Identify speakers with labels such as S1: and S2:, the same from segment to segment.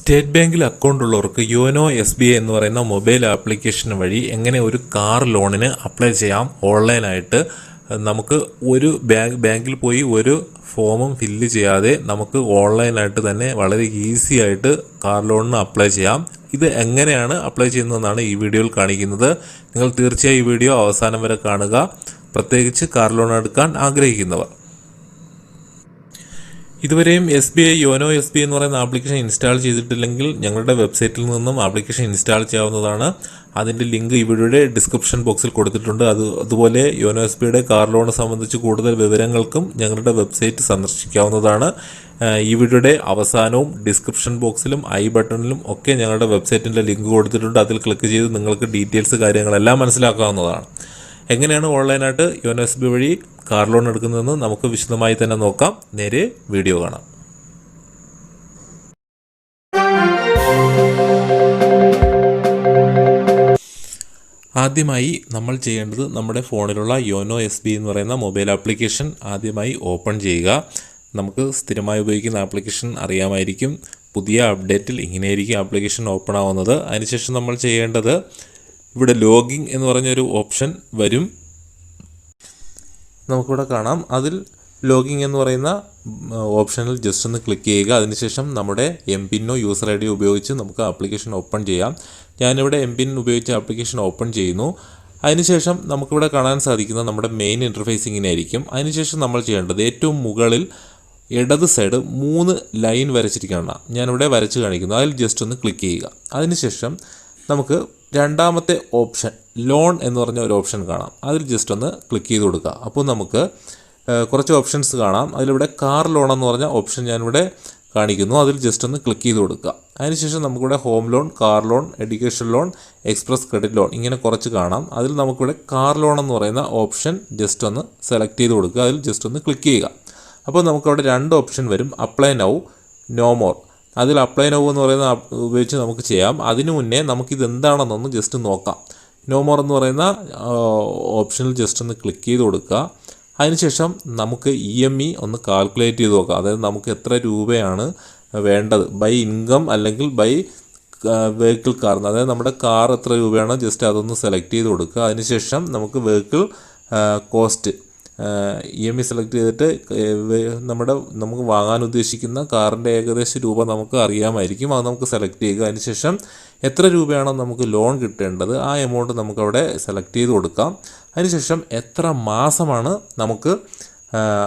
S1: State ബാങ്കിൽ account ഉള്ളവർക്ക് YONO S B I എന്ന് പറയുന്ന മൊബൈൽ ആപ്ലിക്കേഷൻ വഴി എങ്ങനെ ഒരു കാർ ലോണിന് അപ്ലൈ ചെയ്യാം ഓൺലൈനായിട്ട് നമുക്ക് ഒരു ബാങ്ക് ബാങ്കിൽ പോയി ഒരു ഫോമും ഫില്ല് ചെയ്യാതെ നമുക്ക് ഓൺലൈനായിട്ട് തന്നെ വളരെ ഈസി ആയിട്ട് കാർ ലോണിന് അപ്ലൈ ചെയ്യാം. ഇത് എങ്ങനെയാണ് അപ്ലൈ ചെയ്യുന്നതെന്നാണ് ഈ വീഡിയോയിൽ കാണിക്കുന്നത്. നിങ്ങൾ തീർച്ചയായും ഈ വീഡിയോ അവസാനം വരെ കാണുക. പ്രത്യേകിച്ച് കാർ ലോൺ എടുക്കാൻ ആഗ്രഹിക്കുന്നവർ. ഇതുവരെയും S B I YONO S B I എന്ന് പറയുന്ന ആപ്ലിക്കേഷൻ ഇൻസ്റ്റാൾ ചെയ്തിട്ടില്ലെങ്കിൽ ഞങ്ങളുടെ വെബ്സൈറ്റിൽ നിന്നും ആപ്ലിക്കേഷൻ ഇൻസ്റ്റാൾ ചെയ്യാവുന്നതാണ്. അതിന്റെ ലിങ്ക് ഇവിടെ ഡിസ്ക്രിപ്ഷൻ ബോക്സിൽ കൊടുത്തിട്ടുണ്ട്. അത് അതുപോലെ യോനോ എസ് ബിയുടെ കാർ ലോൺ സംബന്ധിച്ച് കൂടുതൽ വിവരങ്ങൾക്കും ഞങ്ങളുടെ വെബ്സൈറ്റ് സന്ദർശിക്കാവുന്നതാണ്. ഇവിടെ അവസാനവും ഡിസ്ക്രിപ്ഷൻ ബോക്സിലും ഐ ബട്ടണിലും ഒക്കെ ഞങ്ങളുടെ വെബ്സൈറ്റിന്റെ ലിങ്ക് കൊടുത്തിട്ടുണ്ട്. അതിൽ ക്ലിക്ക് ചെയ്ത് നിങ്ങൾക്ക് ഡീറ്റെയിൽസ് കാര്യങ്ങളെല്ലാം മനസ്സിലാക്കാവുന്നതാണ്. എങ്ങനെയാണ് ഓൺലൈനായിട്ട് യോനോ എസ് ബി വഴി കാർ ലോൺ എടുക്കുന്നതെന്ന് നമുക്ക് വിശദമായി തന്നെ നോക്കാം. നേരെ വീഡിയോ കാണാം. ആദ്യമായി നമ്മൾ ചെയ്യേണ്ടത് നമ്മുടെ ഫോണിലുള്ള യോനോ എസ് ബി എന്ന് പറയുന്ന മൊബൈൽ ആപ്ലിക്കേഷൻ ആദ്യമായി ഓപ്പൺ ചെയ്യുക. നമുക്ക് സ്ഥിരമായി ഉപയോഗിക്കുന്ന ആപ്ലിക്കേഷൻ അറിയാമായിരിക്കും. പുതിയ അപ്ഡേറ്റിൽ ഇങ്ങനെയായിരിക്കും ആപ്ലിക്കേഷൻ ഓപ്പൺ ആവുന്നത്. അതിനുശേഷം നമ്മൾ ചെയ്യേണ്ടത് ഇവിടെ ലോഗിൻ എന്ന് പറഞ്ഞൊരു ഓപ്ഷൻ വരും. നമുക്കിവിടെ കാണാം. അതിൽ ലോഗിങ് എന്ന് പറയുന്ന ഓപ്ഷനിൽ ജസ്റ്റ് ഒന്ന് ക്ലിക്ക് ചെയ്യുക. അതിനുശേഷം നമ്മുടെ എം പിന്നോ യൂസർ ഐ ഡി ഉപയോഗിച്ച് നമുക്ക് ആപ്ലിക്കേഷൻ ഓപ്പൺ ചെയ്യാം. ഞാനിവിടെ എം പിൻ ഉപയോഗിച്ച് ആപ്ലിക്കേഷൻ ഓപ്പൺ ചെയ്യുന്നു. അതിനുശേഷം നമുക്കിവിടെ കാണാൻ സാധിക്കുന്ന നമ്മുടെ മെയിൻ ഇന്റർഫേസ് ഇങ്ങനെയായിരിക്കും അതിനുശേഷം നമ്മൾ ചെയ്യേണ്ടത് ഏറ്റവും മുകളിൽ ഇടത് സൈഡ് മൂന്ന് ലൈൻ വരച്ചിരിക്കുകയാണ്. ഞാനിവിടെ വരച്ച് കാണിക്കുന്നു. അതിൽ ജസ്റ്റ് ഒന്ന് ക്ലിക്ക് ചെയ്യുക. അതിനുശേഷം നമുക്ക് രണ്ടാമത്തെ ഓപ്ഷൻ ലോൺ എന്ന് പറഞ്ഞ ഒരു ഓപ്ഷൻ കാണാം. അതിൽ ജസ്റ്റ് ഒന്ന് ക്ലിക്ക് ചെയ്ത് കൊടുക്കുക. അപ്പോൾ നമുക്ക് കുറച്ച് ഓപ്ഷൻസ് കാണാം. അതിലിവിടെ കാർ ലോൺ എന്ന് പറഞ്ഞ ഓപ്ഷൻ ഞാനിവിടെ കാണിക്കുന്നു. അതിൽ ജസ്റ്റ് ഒന്ന് ക്ലിക്ക് ചെയ്ത് കൊടുക്കുക. അതിനുശേഷം നമുക്കിവിടെ home loan car loan education loan express credit loan ഇങ്ങനെ കുറച്ച് കാണാം. അതിൽ നമുക്കിവിടെ കാർ ലോൺ എന്ന് പറയുന്ന ഓപ്ഷൻ ജസ്റ്റ് ഒന്ന് സെലക്ട് ചെയ്ത് കൊടുക്കുക. അതിൽ ജസ്റ്റ് ഒന്ന് ക്ലിക്ക് ചെയ്യുക. അപ്പോൾ നമുക്കവിടെ രണ്ട് ഓപ്ഷൻ വരും. അപ്ലൈ നൗ നോ മോർ അതിൽ അപ്ലൈ നോവ് എന്ന് പറയുന്ന ഉപയോഗിച്ച് നമുക്ക് ചെയ്യാം. അതിനു മുന്നേ നമുക്കിത് എന്താണെന്നൊന്ന് ജസ്റ്റ് നോക്കാം. നോ മോർ എന്ന് പറയുന്ന ഓപ്ഷനിൽ ജസ്റ്റ് ഒന്ന് ക്ലിക്ക് ചെയ്ത് കൊടുക്കുക. അതിനുശേഷം നമുക്ക് ഇ എം ഇ ഒന്ന് കാൽക്കുലേറ്റ് ചെയ്ത് നോക്കാം. അതായത് നമുക്ക് എത്ര രൂപയാണ് വേണ്ടത്. ബൈ ഇൻകം അല്ലെങ്കിൽ ബൈ വെഹിക്കിൾ കാർ അതായത് നമ്മുടെ കാർ എത്ര രൂപയാണ് ജസ്റ്റ് അതൊന്ന് സെലക്ട് ചെയ്ത് കൊടുക്കുക. അതിനുശേഷം നമുക്ക് vehicle cost E M I select ചെയ്തിട്ട് നമ്മുടെ നമുക്ക് വാങ്ങാൻ ഉദ്ദേശിക്കുന്ന കാറിന്റെ ഏകദേശ രൂപ നമുക്ക് അറിയാമായിരിക്കും. അത് നമുക്ക് സെലക്ട് ചെയ്യുക. അതിനുശേഷം എത്ര രൂപയാണോ നമുക്ക് ലോൺ കിട്ടേണ്ടത് ആ എമൗണ്ട് നമുക്കവിടെ സെലക്ട് ചെയ്ത് കൊടുക്കാം. അതിനുശേഷം എത്ര മാസമാണ് നമുക്ക്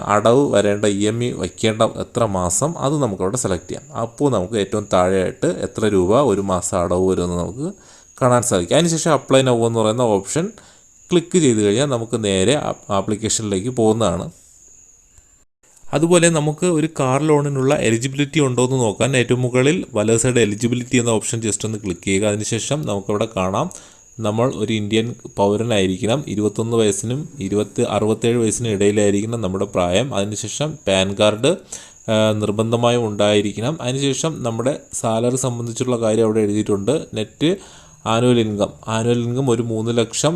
S1: അടവ് വരേണ്ട ഇ എം ഐ വയ്ക്കേണ്ട എത്ര മാസം അത് നമുക്കവിടെ സെലക്ട് ചെയ്യാം. അപ്പോൾ നമുക്ക് ഏറ്റവും താഴെയായിട്ട് എത്ര രൂപ ഒരു മാസം അടവ് വരുമെന്ന് നമുക്ക് കാണാൻ സാധിക്കും. അതിനുശേഷം അപ്ലൈ നൗ എന്ന് പറയുന്ന ഓപ്ഷൻ ക്ലിക്ക് ചെയ്ത് കഴിഞ്ഞാൽ നമുക്ക് നേരെ ആപ്ലിക്കേഷനിലേക്ക് പോകുന്നതാണ്. അതുപോലെ നമുക്ക് ഒരു കാർ ലോണിനുള്ള എലിജിബിലിറ്റി ഉണ്ടോ എന്ന് നോക്കാൻ ഏറ്റവും മുകളിൽ വലത് സൈഡ് എലിജിബിലിറ്റി എന്ന ഓപ്ഷൻ ജസ്റ്റ് ഒന്ന് ക്ലിക്ക് ചെയ്യുക. അതിനുശേഷം നമുക്കവിടെ കാണാം. നമ്മൾ ഒരു ഇന്ത്യൻ പൗരനായിരിക്കണം. ഇരുപത്തൊന്ന് വയസ്സിനും ഇരുപത്തി അറുപത്തേഴ് വയസ്സിനും ഇടയിലായിരിക്കണം നമ്മുടെ പ്രായം. അതിനുശേഷം പാൻ കാർഡ് നിർബന്ധമായും ഉണ്ടായിരിക്കണം. അതിനുശേഷം നമ്മുടെ സാലറി സംബന്ധിച്ചുള്ള കാര്യം അവിടെ എഴുതിയിട്ടുണ്ട്. Net annual income. Annual income ഒരു മൂന്ന് ലക്ഷം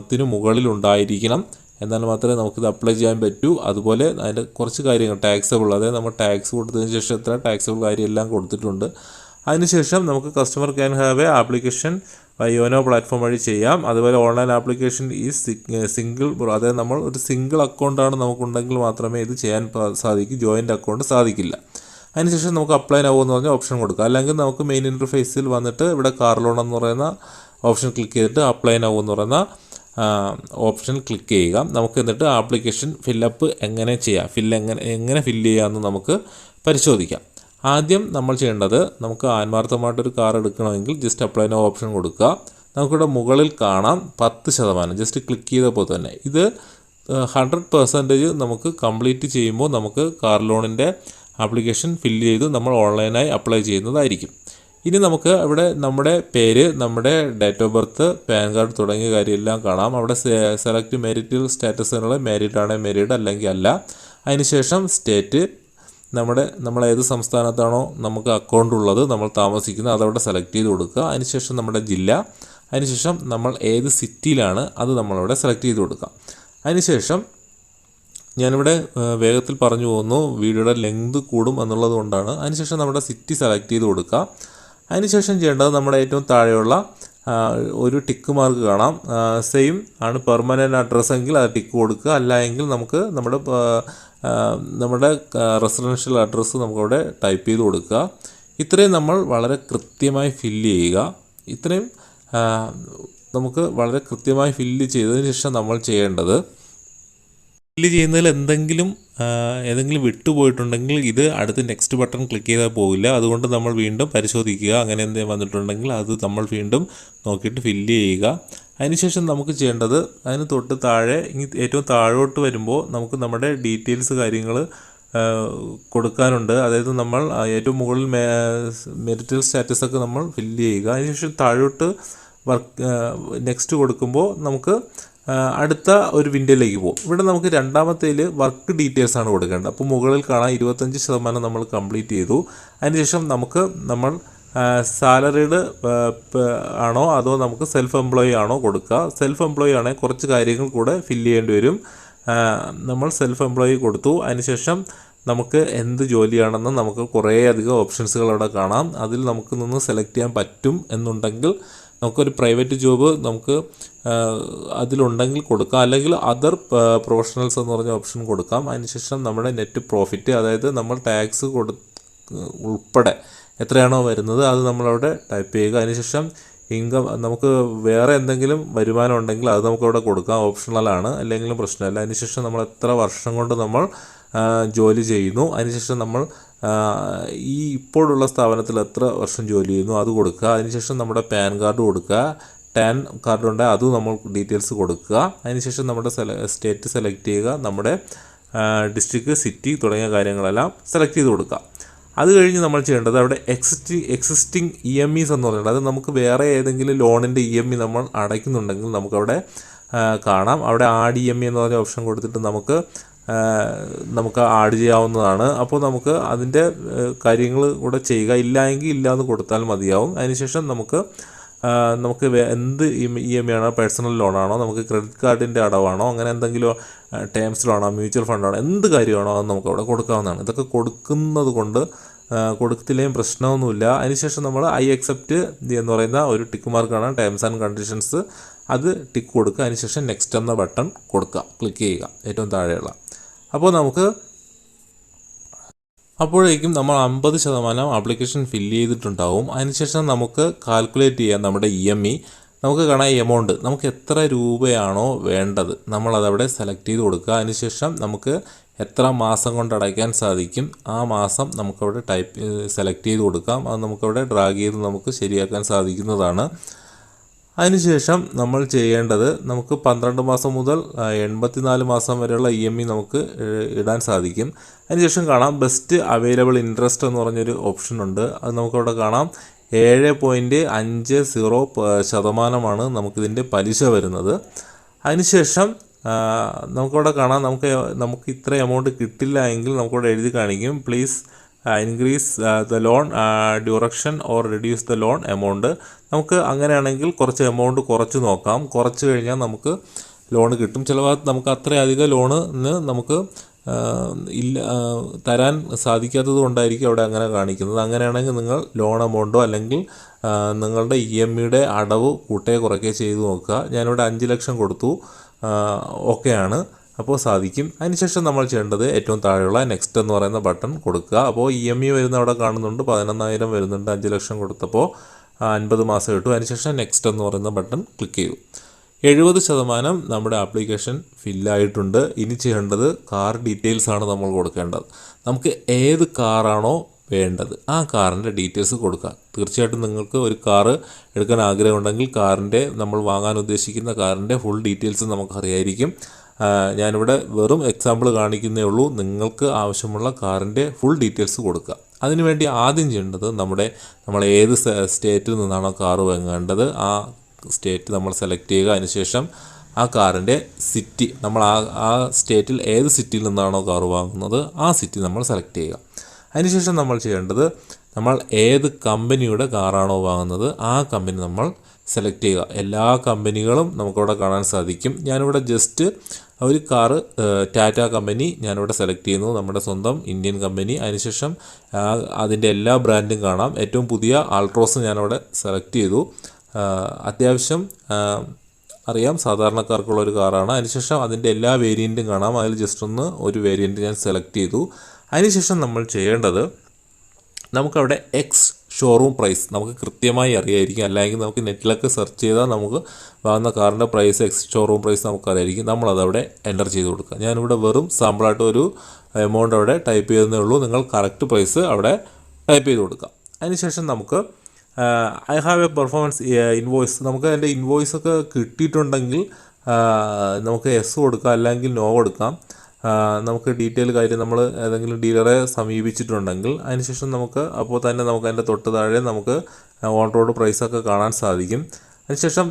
S1: ത്തിന് മുകളിൽ ഉണ്ടായിരിക്കണം എന്നാൽ മാത്രമേ നമുക്കിത് അപ്ലൈ ചെയ്യാൻ പറ്റൂ. അതുപോലെ അതിന്റെ കുറച്ച് കാര്യങ്ങൾ ടാക്സബിൾ അതായത് നമ്മൾ ടാക്സ് കൊടുത്തതിന് ശേഷം എത്ര ടാക്സബിൾ കാര്യം എല്ലാം കൊടുത്തിട്ടുണ്ട്. അതിനുശേഷം നമുക്ക് customer can have a application YONO platform വഴി ചെയ്യാം. അതുപോലെ ഓൺലൈൻ ആപ്ലിക്കേഷൻ ഈ സിംഗിൾ അതായത് നമ്മൾ ഒരു സിംഗിൾ അക്കൗണ്ടാണ് നമുക്കുണ്ടെങ്കിൽ മാത്രമേ ഇത് ചെയ്യാൻ സാധിക്കൂ. ജോയിന്റ് അക്കൗണ്ട് സാധിക്കില്ല. അതിനുശേഷം നമുക്ക് അപ്ലൈ നൗ എന്ന് പറഞ്ഞ ഓപ്ഷൻ കൊടുക്കുക അല്ലെങ്കിൽ നമുക്ക് മെയിൻ ഇന്റർഫേസിൽ വന്നിട്ട് ഇവിടെ കാർ ലോൺ എന്ന് പറയുന്ന ഓപ്ഷൻ ക്ലിക്ക് ചെയ്തിട്ട് അപ്ലൈ നൗ എന്ന് പറയുന്ന ഓപ്ഷൻ ക്ലിക്ക് ചെയ്യുക. നമുക്ക് എന്നിട്ട് ആപ്ലിക്കേഷൻ ഫില്ലപ്പ് എങ്ങനെ ചെയ്യാം? ഫില്ല് എങ്ങനെ എങ്ങനെ ഫില്ല് ചെയ്യാമെന്ന് നമുക്ക് പരിശോധിക്കാം. ആദ്യം നമ്മൾ ചെയ്യേണ്ടത് നമുക്ക് ആത്മാർത്ഥമായിട്ടൊരു കാർ എടുക്കണമെങ്കിൽ ജസ്റ്റ് അപ്ലൈ നോ ഓപ്ഷൻ കൊടുക്കുക. നമുക്കിവിടെ മുകളിൽ കാണാം പത്ത് ശതമാനം. ജസ്റ്റ് ക്ലിക്ക് ചെയ്തപ്പോൾ തന്നെ ഇത് ഹൺഡ്രഡ് പെർസെന്റേജ് നമുക്ക് കംപ്ലീറ്റ് ചെയ്യുമ്പോൾ നമുക്ക് കാർ ലോണിന്റെ ആപ്ലിക്കേഷൻ ഫില്ല് ചെയ്ത് നമ്മൾ ഓൺലൈനായി അപ്ലൈ ചെയ്യുന്നതായിരിക്കും. ഇനി നമുക്ക് അവിടെ നമ്മുടെ പേര് നമ്മുടെ date of birth PAN card തുടങ്ങിയ കാര്യമെല്ലാം കാണാം. അവിടെ സെലക്ട് മെരിറ്റൽ സ്റ്റാറ്റസ് എന്നുള്ള മെരിറ്റ് ആണ് മെരിഡ് അല്ലെങ്കിൽ അല്ല. അതിനുശേഷം സ്റ്റേറ്റ് നമ്മുടെ നമ്മൾ ഏത് സംസ്ഥാനത്താണോ നമുക്ക് അക്കൗണ്ട് ഉള്ളത് നമ്മൾ താമസിക്കുന്നത് അതവിടെ സെലക്ട് ചെയ്ത് കൊടുക്കുക. അതിനുശേഷം നമ്മുടെ ജില്ല അതിനുശേഷം നമ്മൾ ഏത് സിറ്റിയിലാണ് അത് നമ്മളവിടെ സെലക്ട് ചെയ്ത് കൊടുക്കുക. അതിനുശേഷം ഞാനിവിടെ വേഗത്തിൽ പറഞ്ഞു പോകുന്നു വീഡിയോയുടെ ലെങ്ത് കൂടും എന്നുള്ളത് കൊണ്ടാണ്. അതിനുശേഷം നമ്മുടെ സിറ്റി സെലക്ട് ചെയ്ത് കൊടുക്കുക അതിനുശേഷം ചെയ്യേണ്ടത് നമ്മുടെ ഏറ്റവും താഴെയുള്ള ഒരു ടിക്ക് മാർക്ക് കാണാം. സെയിം ആണ് പെർമനന്റ് അഡ്രസ്സ് എങ്കിൽ അത് ടിക്ക് കൊടുക്കുക. അല്ല എങ്കിൽ നമുക്ക് നമ്മുടെ നമ്മുടെ റെസിഡൻഷ്യൽ അഡ്രസ്സ് നമുക്കവിടെ ടൈപ്പ് ചെയ്ത് കൊടുക്കുക. ഇത്രയും നമ്മൾ വളരെ കൃത്യമായി ഫില്ല് ചെയ്യുക. ഇത്രയും നമുക്ക് വളരെ കൃത്യമായി ഫില്ല് ചെയ്തതിന് ശേഷം നമ്മൾ ചെയ്യേണ്ടത് ഫില്ല് ചെയ്യുന്നതിൽ എന്തെങ്കിലും ഏതെങ്കിലും വിട്ടുപോയിട്ടുണ്ടെങ്കിൽ ഇത് അടുത്ത് നെക്സ്റ്റ് ബട്ടൺ ക്ലിക്ക് ചെയ്താൽ പോകില്ല അതുകൊണ്ട് നമ്മൾ വീണ്ടും പരിശോധിക്കുക. അങ്ങനെ എന്തെങ്കിലും വന്നിട്ടുണ്ടെങ്കിൽ അത് നമ്മൾ വീണ്ടും നോക്കിയിട്ട് ഫില്ല് ചെയ്യുക. അതിനുശേഷം നമുക്ക് ചെയ്യേണ്ടത് അതിന് തൊട്ട് താഴെ ഇനി ഏറ്റവും താഴോട്ട് വരുമ്പോൾ നമുക്ക് നമ്മുടെ ഡീറ്റെയിൽസ് കാര്യങ്ങൾ കൊടുക്കാനുണ്ട്. അതായത് നമ്മൾ ഏറ്റവും മുകളിൽ മെറിറ്റൽ സ്റ്റാറ്റസ് ഒക്കെ നമ്മൾ ഫില്ല് ചെയ്യുക. അതിനുശേഷം താഴോട്ട് വർക്ക് നെക്സ്റ്റ് കൊടുക്കുമ്പോൾ നമുക്ക് അടുത്ത ഒരു വിൻഡോയിലേക്ക് പോകും. ഇവിടെ നമുക്ക് രണ്ടാമത്തേൽ വർക്ക് ഡീറ്റെയിൽസ് ആണ് കൊടുക്കേണ്ടത്. അപ്പോൾ മുകളിൽ കാണാം ഇരുപത്തഞ്ച് ശതമാനം നമ്മൾ കംപ്ലീറ്റ് ചെയ്തു. അതിനുശേഷം നമുക്ക് നമ്മൾ സാലറീഡ് ആണോ അതോ നമുക്ക് സെൽഫ് എംപ്ലോയി ആണോ കൊടുക്കുക. സെൽഫ് എംപ്ലോയി ആണെങ്കിൽ കുറച്ച് കാര്യങ്ങൾ കൂടെ ഫില്ല് ചെയ്യേണ്ടി വരും. നമ്മൾ സെൽഫ് എംപ്ലോയി കൊടുത്തു. അതിനുശേഷം നമുക്ക് എന്ത് ജോലിയാണെന്ന് നമുക്ക് കുറേയധികം ഓപ്ഷൻസുകൾ അവിടെ കാണാം. അതിൽ നമുക്ക് നിന്ന് സെലക്ട് ചെയ്യാൻ പറ്റും എന്നുണ്ടെങ്കിൽ നമുക്കൊരു പ്രൈവറ്റ് ജോബ് നമുക്ക് അതിലുണ്ടെങ്കിൽ കൊടുക്കാം. അല്ലെങ്കിൽ അതർ പ്രൊഫഷണൽസ് എന്ന് പറഞ്ഞ ഓപ്ഷൻ കൊടുക്കാം. അതിനുശേഷം നമ്മുടെ നെറ്റ് പ്രോഫിറ്റ് അതായത് നമ്മൾ ടാക്സ് കൊടു ഉൾപ്പെടെ എത്രയാണോ വരുന്നത് അത് നമ്മളവിടെ ടൈപ്പ് ചെയ്യുക. അതിനുശേഷം ഇൻകം നമുക്ക് വേറെ എന്തെങ്കിലും വരുമാനം ഉണ്ടെങ്കിൽ അത് നമുക്കവിടെ കൊടുക്കാം. ഓപ്ഷണലാണ് അല്ലെങ്കിലും പ്രശ്നമല്ല. അതിനുശേഷം നമ്മൾ എത്ര വർഷം കൊണ്ട് നമ്മൾ ജോലി ചെയ്യുന്നു. അതിനുശേഷം നമ്മൾ ഈ ഇപ്പോഴുള്ള സ്ഥാപനത്തിൽ എത്ര വർഷം ജോലി ചെയ്യുന്നു അത് കൊടുക്കുക. അതിനുശേഷം നമ്മുടെ പാൻ കാർഡ് കൊടുക്കുക. ടാൻ കാർഡ് ഉണ്ടെങ്കിൽ അതും നമ്മൾ ഡീറ്റെയിൽസ് കൊടുക്കുക. അതിനുശേഷം നമ്മുടെ സ്റ്റേറ്റ് സെലക്ട് ചെയ്യുക. നമ്മുടെ ഡിസ്ട്രിക്ട് സിറ്റി തുടങ്ങിയ കാര്യങ്ങളെല്ലാം സെലക്ട് ചെയ്ത് കൊടുക്കുക. അത് കഴിഞ്ഞ് നമ്മൾ ചെയ്യേണ്ടത് അവിടെ existing existing E M Is എന്ന് പറയുന്നത് അത് നമുക്ക് വേറെ ഏതെങ്കിലും ലോണിന്റെ ഇ എം ഇ നമ്മൾ അടയ്ക്കുന്നുണ്ടെങ്കിൽ നമുക്കവിടെ കാണാം. അവിടെ ആഡ് ഇ എം ഇ എന്ന് പറഞ്ഞ ഓപ്ഷൻ കൊടുത്തിട്ട് നമുക്ക് നമുക്ക് ആഡ് ചെയ്യാവുന്നതാണ്. അപ്പോൾ നമുക്ക് അതിന്റെ കാര്യങ്ങൾ കൂടെ ചെയ്യുക. ഇല്ല എങ്കിൽ ഇല്ല എന്ന് കൊടുത്താൽ മതിയാവും. അതിനുശേഷം നമുക്ക് നമുക്ക് എന്ത് ഇ എം ഐ ആണോ പേഴ്സണൽ ലോണാണോ നമുക്ക് ക്രെഡിറ്റ് കാർഡിന്റെ അടവാണോ അങ്ങനെ എന്തെങ്കിലും ടേംസ് ലോണോ മ്യൂച്വൽ ഫണ്ടാണോ എന്ത് കാര്യമാണോ അത് നമുക്ക് അവിടെ കൊടുക്കാവുന്നതാണ്. ഇതൊക്കെ കൊടുക്കുന്നത് കൊണ്ട് ആ, പ്രശ്നമൊന്നുമില്ല. അതിനുശേഷം നമ്മൾ ഐ അക്സെപ്റ്റ് എന്ന് പറയുന്ന ഒരു ടിക്ക് മാർക്കാണ് ടേംസ് ആൻഡ് കണ്ടീഷൻസ്. അത് ടിക്ക് കൊടുക്കുക. അതിനുശേഷം നെക്സ്റ്റ് എന്ന ബട്ടൺ കൊടുക്കുക. ക്ലിക്ക് ചെയ്യുക. ഏറ്റവും താഴെയുള്ള അപ്പോൾ നമുക്ക് അപ്പോഴേക്കും നമ്മൾ അമ്പത് ശതമാനം ആപ്ലിക്കേഷൻ ഫില്ല് ചെയ്തിട്ടുണ്ടാവും. അതിനുശേഷം നമുക്ക് കാൽക്കുലേറ്റ് ചെയ്യാം നമ്മുടെ ഇ എം ഇ നമുക്ക് കാണാം എമൗണ്ട് നമുക്ക് എത്ര രൂപയാണോ വേണ്ടത്. നമ്മളതവിടെ സെലക്ട് ചെയ്ത് കൊടുക്കുക. അതിനുശേഷം നമുക്ക് എത്ര മാസം കൊണ്ട് അടയ്ക്കാൻ സാധിക്കും. ആ മാസം നമുക്കവിടെ ടൈപ്പ് സെലക്ട് ചെയ്ത് കൊടുക്കാം. അത് നമുക്കവിടെ ഡ്രാഗ് ചെയ്ത് നമുക്ക് ശരിയാക്കാൻ സാധിക്കുന്നതാണ്. അതിനുശേഷം നമ്മൾ ചെയ്യേണ്ടത് നമുക്ക് പന്ത്രണ്ട് മാസം മുതൽ എൺപത്തിനാല് മാസം വരെയുള്ള ഇ എം ഇ നമുക്ക് ഇടാൻ സാധിക്കും. അതിനുശേഷം കാണാം ബെസ്റ്റ് അവൈലബിൾ ഇൻട്രസ്റ്റ് എന്ന് പറഞ്ഞൊരു ഓപ്ഷൻ ഉണ്ട്. അത് നമുക്കവിടെ കാണാം. ഏഴ് പോയിന്റ് അഞ്ച് സീറോ ശതമാനമാണ് നമുക്കിതിന്റെ പലിശ വരുന്നത്. അതിനുശേഷം നമുക്കവിടെ കാണാം നമുക്ക് നമുക്ക് ഇത്ര എമൗണ്ട് കിട്ടില്ല എങ്കിൽ നമുക്കവിടെ എഴുതി കാണിക്കും. Please increase the loan duration or reduce the loan amount. നമുക്ക് അങ്ങനെയാണെങ്കിൽ കുറച്ച് എമൗണ്ട് കുറച്ച് നോക്കാം. കുറച്ച് കഴിഞ്ഞാൽ നമുക്ക് ലോൺ കിട്ടും. ചില നമുക്ക് അത്രയധികം ലോണിന് നമുക്ക് ഇല്ല തരാൻ സാധിക്കാത്തത് കൊണ്ടായിരിക്കും അവിടെ അങ്ങനെ കാണിക്കുന്നത്. അങ്ങനെയാണെങ്കിൽ നിങ്ങൾ ലോൺ എമൗണ്ടോ അല്ലെങ്കിൽ നിങ്ങളുടെ ഇ എം ഇയുടെ അടവ് കൂട്ടേ കുറയ്ക്കേ ചെയ്ത് നോക്കുക. ഞാനിവിടെ അഞ്ച് ലക്ഷം കൊടുത്തു. ഓക്കെയാണ് അപ്പോൾ സാധിക്കും. അതിനുശേഷം നമ്മൾ ചെയ്യേണ്ടത് ഏറ്റവും താഴെയുള്ള നെക്സ്റ്റ് എന്ന് പറയുന്ന ബട്ടൺ കൊടുക്കുക. അപ്പോൾ ഇ എം ഇ വരുന്ന അവിടെ കാണുന്നുണ്ട്. പതിനൊന്നായിരം വരുന്നുണ്ട്. അഞ്ച് ലക്ഷം കൊടുത്തപ്പോൾ അൻപത് മാസം കിട്ടും അതിനുശേഷം നെക്സ്റ്റ് എന്ന് പറയുന്ന ബട്ടൺ ക്ലിക്ക് ചെയ്യും. എഴുപത് ശതമാനം നമ്മുടെ ആപ്ലിക്കേഷൻ ഫില്ലായിട്ടുണ്ട് ഇനി ചെയ്യേണ്ടത് കാർ ഡീറ്റെയിൽസ് ആണ് നമ്മൾ കൊടുക്കേണ്ടത്. നമുക്ക് ഏത് കാറാണോ വേണ്ടത് ആ കാറിന്റെ ഡീറ്റെയിൽസ് കൊടുക്കുക തീർച്ചയായിട്ടും നിങ്ങൾക്ക് ഒരു കാറ് എടുക്കാൻ ആഗ്രഹമുണ്ടെങ്കിൽ കാറിന്റെ നമ്മൾ വാങ്ങാൻ ഉദ്ദേശിക്കുന്ന കാറിന്റെ ഫുൾ ഡീറ്റെയിൽസ് നമുക്കറിയായിരിക്കും. ഞാനിവിടെ വെറും എക്സാമ്പിൾ കാണിക്കുന്നേ ഉള്ളൂ. നിങ്ങൾക്ക് ആവശ്യമുള്ള കാറിന്റെ ഫുൾ ഡീറ്റെയിൽസ് കൊടുക്കുക അതിനുവേണ്ടി ആദ്യം ചെയ്യേണ്ടത് നമ്മുടെ നമ്മൾ ഏത് സ്റ്റേറ്റിൽ നിന്നാണോ കാറ് വാങ്ങേണ്ടത് ആ സ്റ്റേറ്റ് നമ്മൾ സെലക്ട് ചെയ്യുക. അതിനുശേഷം ആ കാറിന്റെ സിറ്റി നമ്മൾ ആ ആ സ്റ്റേറ്റിൽ ഏത് സിറ്റിയിൽ നിന്നാണോ കാർ വാങ്ങുന്നത് ആ സിറ്റി നമ്മൾ സെലക്ട് ചെയ്യുക. അതിനുശേഷം നമ്മൾ ചെയ്യേണ്ടത് നമ്മൾ ഏത് കമ്പനിയുടെ കാറാണോ വാങ്ങുന്നത് ആ കമ്പനി നമ്മൾ സെലക്ട് ചെയ്യുക എല്ലാ കമ്പനികളും നമുക്കവിടെ കാണാൻ സാധിക്കും. ഞാനിവിടെ ജസ്റ്റ് ഒരു കാറ് ടാറ്റ കമ്പനി ഞാനിവിടെ സെലക്ട് ചെയ്യുന്നു. നമ്മുടെ സ്വന്തം ഇന്ത്യൻ കമ്പനി അതിനുശേഷം അതിന്റെ എല്ലാ ബ്രാൻഡും കാണാം. ഏറ്റവും പുതിയ ആൾട്രോസ് ഞാനവിടെ സെലക്ട് ചെയ്തു. അത്യാവശ്യം അറിയാം സാധാരണക്കാർക്കുള്ള ഒരു കാറാണ് അതിനുശേഷം അതിന്റെ എല്ലാ വേരിയന്റും കാണാം. അതിൽ ജസ്റ്റ് ഒന്ന് ഒരു വേരിയന്റ് ഞാൻ സെലക്ട് ചെയ്തു. അതിനുശേഷം നമ്മൾ ചെയ്യേണ്ടത് നമുക്കവിടെ എക്സ് ഷോറൂം പ്രൈസ് നമുക്ക് കൃത്യമായി അറിയായിരിക്കും. അല്ലെങ്കിൽ നമുക്ക് നെറ്റിലൊക്കെ സെർച്ച് ചെയ്താൽ നമുക്ക് വാങ്ങുന്ന കാറിന്റെ പ്രൈസ് എക്സ് ഷോറൂം പ്രൈസ് നമുക്കറിയായിരിക്കും. നമ്മളതവിടെ എന്റർ ചെയ്ത് കൊടുക്കുക. ഞാനിവിടെ വെറും സാമ്പിളായിട്ട് ഒരു എമൗണ്ട് അവിടെ ടൈപ്പ് ചെയ്യുന്നേ ഉള്ളൂ. നിങ്ങൾ കറക്റ്റ് പ്രൈസ് അവിടെ ടൈപ്പ് ചെയ്ത് കൊടുക്കുക. അതിനുശേഷം നമുക്ക് I have a performance invoice നമുക്ക് അതിന്റെ ഇൻവോയ്സ് ഒക്കെ കിട്ടിയിട്ടുണ്ടെങ്കിൽ നമുക്ക് എസ് കൊടുക്കാം. അല്ലെങ്കിൽ നോ കൊടുക്കാം. നമുക്ക് ഡീറ്റെയിൽ കാര്യം നമ്മൾ ഏതെങ്കിലും ഡീലറെ സമീപിച്ചിട്ടുണ്ടെങ്കിൽ അതിനുശേഷം നമുക്ക് അപ്പോൾ തന്നെ നമുക്ക് അതിന്റെ തൊട്ട് താഴെ നമുക്ക് ഓൺ റോഡ് പ്രൈസൊക്കെ കാണാൻ സാധിക്കും. അതിനുശേഷം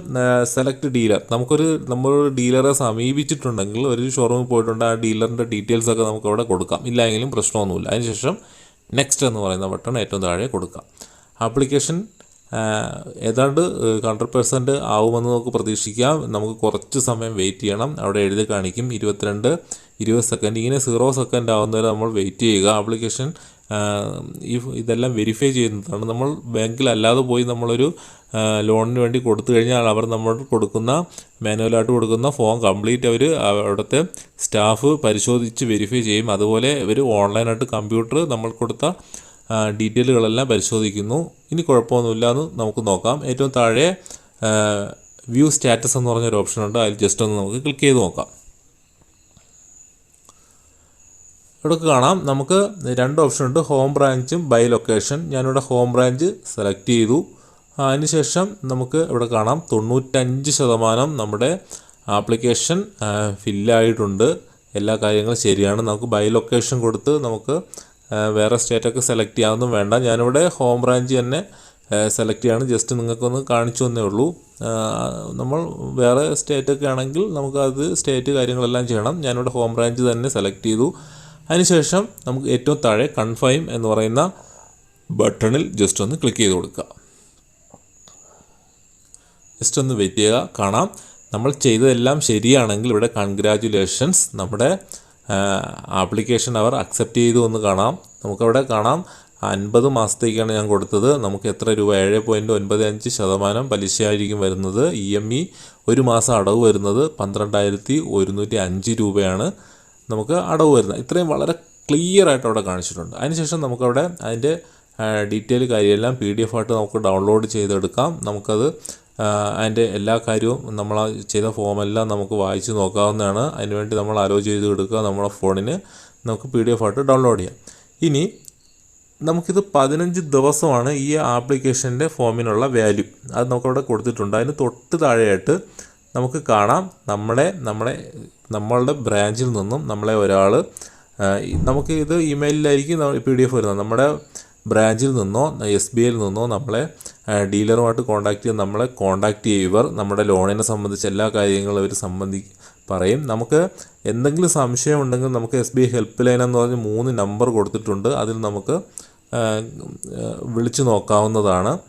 S1: സെലക്ട് ഡീലർ നമുക്കൊരു നമ്മളൊരു ഡീലറെ സമീപിച്ചിട്ടുണ്ടെങ്കിൽ ഒരു ഷോറൂമിൽ പോയിട്ടുണ്ട് ആ ഡീലറിന്റെ ഡീറ്റെയിൽസ് ഒക്കെ നമുക്ക് അവിടെ കൊടുക്കാം. ഇല്ലെങ്കിലും പ്രശ്നമൊന്നുമില്ല. അതിനുശേഷം നെക്സ്റ്റ് എന്ന് പറയുന്ന ബട്ടൺ ഏറ്റവും താഴെ കൊടുക്കാം. ആപ്ലിക്കേഷൻ ഏതാണ്ട് ഹൺഡ്രഡ് പെർസെന്റ് ആവുമെന്ന് നമുക്ക് പ്രതീക്ഷിക്കാം. നമുക്ക് കുറച്ച് സമയം വെയിറ്റ് ചെയ്യണം. അവിടെ എഴുതി കാണിക്കും. ഇരുപത്തിരണ്ട് ഇരുപത് സെക്കൻഡ് ഇങ്ങനെ സീറോ സെക്കൻഡ് ആവുന്നവരെ നമ്മൾ വെയിറ്റ് ചെയ്യുക. ആപ്ലിക്കേഷൻ ഈ ഇതെല്ലാം വെരിഫൈ ചെയ്യുന്നതാണ്. നമ്മൾ ബാങ്കിൽ അല്ലാതെ പോയി നമ്മളൊരു ലോണിന് വേണ്ടി കൊടുത്തു കഴിഞ്ഞാൽ അവർ നമ്മൾ കൊടുക്കുന്ന മാനുവലായിട്ട് കൊടുക്കുന്ന ഫോം കംപ്ലീറ്റ് അവർ അവിടുത്തെ സ്റ്റാഫ് പരിശോധിച്ച് വെരിഫൈ ചെയ്യും. അതുപോലെ ഇവർ ഓൺലൈനായിട്ട് കമ്പ്യൂട്ടർ നമ്മൾ കൊടുത്ത ഡീറ്റെയിലുകളെല്ലാം പരിശോധിക്കുന്നു. ഇനി കുഴപ്പമൊന്നുമില്ല എന്ന് നമുക്ക് നോക്കാം. ഏറ്റവും താഴെ വ്യൂ സ്റ്റാറ്റസ് എന്ന് പറഞ്ഞൊരു ഓപ്ഷൻ ഉണ്ട്. അതിൽ ജസ്റ്റ് ഒന്ന് നമുക്ക് ക്ലിക്ക് ചെയ്ത് നോക്കാം. ഇവിടെ കാണാം. നമുക്ക് രണ്ട് ഓപ്ഷൻ ഉണ്ട്. ഹോം ബ്രാഞ്ചും ബൈ ലൊക്കേഷൻ. ഞാനിവിടെ ഹോം ബ്രാഞ്ച് സെലക്ട് ചെയ്തു. അതിനുശേഷം നമുക്ക് ഇവിടെ കാണാം. തൊണ്ണൂറ്റഞ്ച് ശതമാനം നമ്മുടെ ആപ്ലിക്കേഷൻ ഫില്ലായിട്ടുണ്ട്. എല്ലാ കാര്യങ്ങളും ശരിയാണ്. നമുക്ക് ബൈ ലൊക്കേഷൻ കൊടുത്ത് നമുക്ക് വേറെ സ്റ്റേറ്റൊക്കെ സെലക്ട് ചെയ്യാവുന്നതും വേണ്ട. ഞാനിവിടെ ഹോം ബ്രാഞ്ച് തന്നെ സെലക്ട് ചെയ്യാണ്. ജസ്റ്റ് നിങ്ങൾക്കൊന്ന് കാണിച്ചു തന്നേ ഉള്ളൂ. നമ്മൾ വേറെ സ്റ്റേറ്റൊക്കെ ആണെങ്കിൽ നമുക്കത് സ്റ്റേറ്റ് കാര്യങ്ങളെല്ലാം ചെയ്യണം. ഞാനിവിടെ ഹോം ബ്രാഞ്ച് തന്നെ സെലക്ട് ചെയ്തു. അതിനുശേഷം നമുക്ക് ഏറ്റവും താഴെ കൺഫൈം എന്ന് പറയുന്ന ബട്ടണിൽ ജസ്റ്റ് ഒന്ന് ക്ലിക്ക് ചെയ്ത് കൊടുക്കുക. ജസ്റ്റ് ഒന്ന് വെയിറ്റ് ചെയ്യുക. കാണാം. നമ്മൾ ചെയ്തതെല്ലാം ശരിയാണെങ്കിൽ ഇവിടെ കൺഗ്രാജുലേഷൻസ് നമ്മുടെ ആപ്ലിക്കേഷൻ അവർ അക്സെപ്റ്റ് ചെയ്തു എന്ന് കാണാം. നമുക്കവിടെ കാണാം. അൻപത് മാസത്തേക്കാണ് ഞാൻ കൊടുത്തത്. നമുക്ക് എത്ര രൂപ? ഏഴ് പോയിന്റ് ഒൻപത് അഞ്ച് ശതമാനം പലിശയായിരിക്കും വരുന്നത്. ഇ എം ഇ ഒരു മാസം അടവ് വരുന്നത് പന്ത്രണ്ടായിരത്തി ഒരുന്നൂറ്റി അഞ്ച് രൂപയാണ് നമുക്ക് അടവ് വരുന്നത്. ഇത്രയും വളരെ ക്ലിയർ ആയിട്ട് അവിടെ കാണിച്ചിട്ടുണ്ട്. അതിനുശേഷം നമുക്കവിടെ അതിന്റെ ഡീറ്റെയിൽ കാര്യമെല്ലാം പി ഡി എഫ് ആയിട്ട് നമുക്ക് ഡൗൺലോഡ് ചെയ്തെടുക്കാം. നമുക്കത് അതിന്റെ എല്ലാ കാര്യവും നമ്മൾ ആ ചെയ്ത ഫോമെല്ലാം നമുക്ക് വായിച്ച് നോക്കാവുന്നതാണ്. അതിനുവേണ്ടി നമ്മൾ അലോ ചെയ്ത് കൊടുക്കുക നമ്മുടെ ഫോണിന്. നമുക്ക് പി ഡി എഫ് ആയിട്ട് ഡൗൺലോഡ് ചെയ്യാം. ഇനി നമുക്കിത് പതിനഞ്ച് ദിവസമാണ് ഈ ആപ്ലിക്കേഷന്റെ ഫോമിനുള്ള വാല്യൂ. അത് നമുക്കവിടെ കൊടുത്തിട്ടുണ്ട്. അതിന് തൊട്ട് താഴെയായിട്ട് നമുക്ക് കാണാം. നമ്മളെ നമ്മളെ നമ്മളുടെ ബ്രാഞ്ചിൽ നിന്നും നമ്മളെ ഒരാൾ നമുക്ക് ഇത് ഇമെയിലിലായിരിക്കും പി ഡി എഫ് വരുന്നത്. നമ്മുടെ ബ്രാഞ്ചിൽ നിന്നോ എസ് ബി ഐയിൽ നിന്നോ നമ്മളെ ഡീലറുമായിട്ട് കോൺടാക്ട് ചെയ്ത് നമ്മളെ കോൺടാക്ട് ചെയ്യുവർ നമ്മുടെ ലോണിനെ സംബന്ധിച്ച് എല്ലാ കാര്യങ്ങളും അവർ സംബന്ധി പറയും. നമുക്ക് എന്തെങ്കിലും സംശയം ഉണ്ടെങ്കിൽ നമുക്ക് S B I help line എന്ന് പറഞ്ഞ് മൂന്ന് നമ്പർ കൊടുത്തിട്ടുണ്ട്. അതിൽ നമുക്ക് വിളിച്ചു നോക്കാവുന്നതാണ്.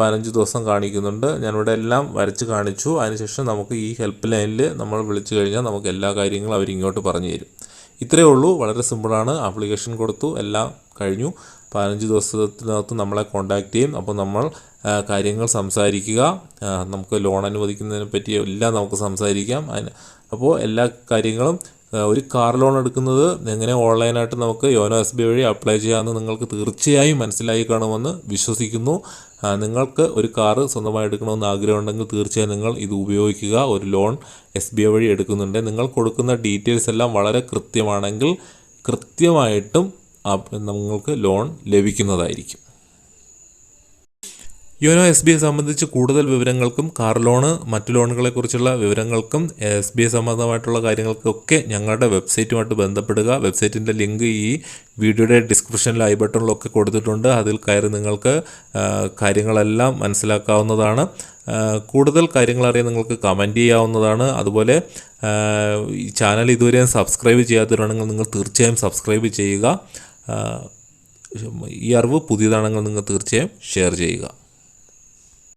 S1: പതിനഞ്ച് ദിവസം കാണിക്കുന്നുണ്ട്. ഞാനിവിടെ എല്ലാം വരച്ച് കാണിച്ചു. അതിനുശേഷം നമുക്ക് ഈ ഹെൽപ്പ് ലൈനിൽ നമ്മൾ വിളിച്ചു കഴിഞ്ഞാൽ നമുക്ക് എല്ലാ കാര്യങ്ങളും അവരിങ്ങോട്ട് പറഞ്ഞു തരും. ഇത്രയേ ഉള്ളൂ. വളരെ സിമ്പിളാണ് ആപ്ലിക്കേഷൻ കൊടുത്തു. എല്ലാം കഴിഞ്ഞു. പതിനഞ്ച് ദിവസത്തിനകത്ത് നമ്മളെ കോൺടാക്റ്റ് ചെയ്യും. അപ്പോൾ നമ്മൾ കാര്യങ്ങൾ സംസാരിക്കുക. നമുക്ക് ലോൺ അനുവദിക്കുന്നതിനെ പറ്റി എല്ലാം നമുക്ക് സംസാരിക്കാം. അപ്പോൾ എല്ലാ കാര്യങ്ങളും ഒരു കാർ ലോൺ എടുക്കുന്നത് എങ്ങനെ ഓൺലൈനായിട്ട് നമുക്ക് യോനോ എസ് ബി വഴി അപ്ലൈ ചെയ്യാമെന്ന് നിങ്ങൾക്ക് തീർച്ചയായും മനസ്സിലായി കാണുമെന്ന് വിശ്വസിക്കുന്നു. നിങ്ങൾക്ക് ഒരു കാറ് സ്വന്തമായി എടുക്കണമെന്ന് ആഗ്രഹമുണ്ടെങ്കിൽ തീർച്ചയായും നിങ്ങൾ ഇത് ഉപയോഗിക്കുക. ഒരു ലോൺ എസ് ബി ഐ വഴി എടുക്കുന്നുണ്ട്. നിങ്ങൾ കൊടുക്കുന്ന ഡീറ്റെയിൽസ് എല്ലാം വളരെ കൃത്യമാണെങ്കിൽ കൃത്യമായിട്ടും നിങ്ങൾക്ക് ലോൺ ലഭിക്കുന്നതായിരിക്കും. യോനോ എസ് ബി ഐ സംബന്ധിച്ച് കൂടുതൽ വിവരങ്ങൾക്കും കാർ ലോണ് മറ്റു ലോണുകളെക്കുറിച്ചുള്ള വിവരങ്ങൾക്കും എസ് ബി ഐ സംബന്ധമായിട്ടുള്ള കാര്യങ്ങൾക്കൊക്കെ ഞങ്ങളുടെ വെബ്സൈറ്റുമായിട്ട് ബന്ധപ്പെടുക. വെബ്സൈറ്റിന്റെ ലിങ്ക് ഈ വീഡിയോയുടെ ഡിസ്ക്രിപ്ഷനിൽ ഐ ബട്ടണിലൊക്കെ കൊടുത്തിട്ടുണ്ട്. അതിൽ കയറി നിങ്ങൾക്ക് കാര്യങ്ങളെല്ലാം മനസ്സിലാക്കാവുന്നതാണ്. കൂടുതൽ കാര്യങ്ങൾ അറിയാൻ നിങ്ങൾക്ക് കമന്റ് ചെയ്യാവുന്നതാണ്. അതുപോലെ ഈ ചാനൽ ഇതുവരെയും സബ്സ്ക്രൈബ് ചെയ്യാത്തവരാണെങ്കിൽ നിങ്ങൾ തീർച്ചയായും സബ്സ്ക്രൈബ് ചെയ്യുക. ഈ അറിവ് പുതിയതാണെങ്കിൽ നിങ്ങൾ തീർച്ചയായും ഷെയർ ചെയ്യുക.